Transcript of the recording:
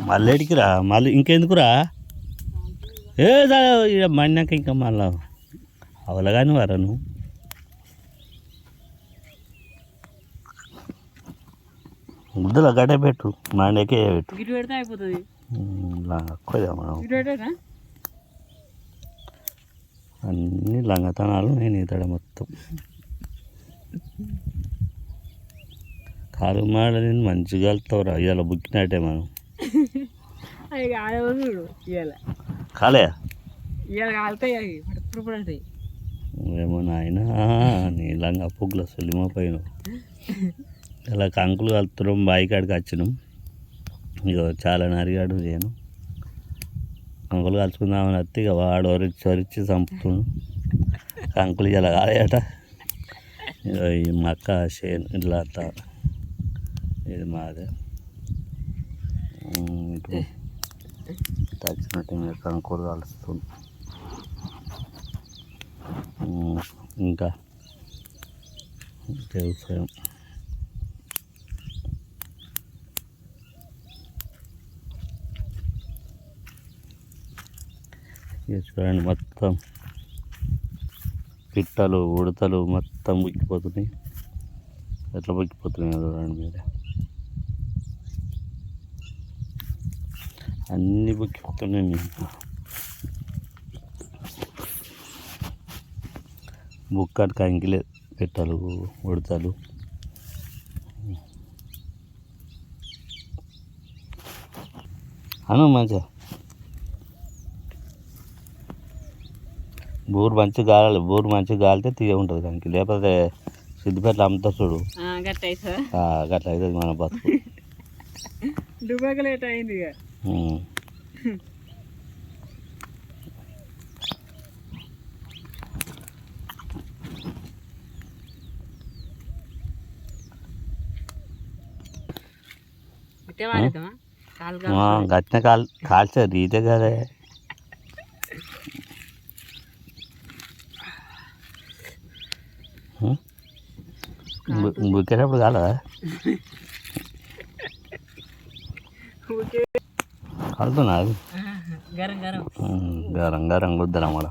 మళ్ళీ ఎడికిరా? మళ్ళీ ఇంకెందుకురా? ఏ మన్నాక ఇంకా మళ్ళా అవలగాని వారా నువ్వు? ముద్దలు గడ్డ పెట్టు మండకే పెట్టు. అయిపోతుంది. మనం అన్ని లంగతనాలు నేను ఇతడ మొత్తం. కాలు మాడ నేను మంచిగా వెళ్తావురా ఇవాళ బుక్కినట్టే మనం చూడు ఇవాళ కాలే? ఇవాళ కాలుతాయి ఇప్పుడు ఏమో నాయన నీ లంగా పుగ్గుల సులిమ పైన. ఇలా కంకులు కలుపుతున్నాం బావి కాడికి వచ్చినాం. ఇక చాలా నరిగాడు నేను. కంకులు కలుసుకుందామని వస్తే ఇక వాడు ఒరిచి ఒరిచి చంపుతున్నాడు కంకులు ఇలా కాలేట ఇక ఈ మక్క చేను ఇట్లా ఇది మాదే. ఇప్పుడు తచ్చినట్టు ఇంకా కంకులు కలుస్తుంది ఇంకా వ్యవసాయం చూడండి మొత్తం పిట్టలు ఉడతలు మొత్తం బుక్కిపోతున్నాయి ఎట్లా బుక్కిపోతున్నాయి చూడండి మీరే. అన్నీ బుక్కిపోతున్నాయి మీకు. బుక్కడి కంకిలే పెట్టలు ఉడతలు. అను మంచిగా? బూరు మంచిగా గాలి బూరు మంచిగా గాలితే తీయ ఉంటుంది కంకి లేకపోతే సిద్దిపేటలో అమ్ముతా చూడు. గట్ట అవుతుందా ఆ, గట్ల అవుతుంది మన బతుకు. దుబాక లేట్ అయింది घटने हाँ? काल हाँ, काल से रीत कर है। हाँ? गाला ఉమ్. బు- బుక్కేటప్పుడు కాలదా కాలుతున్నా అది గరం గరం గరం గరం గుద్దరం కూడా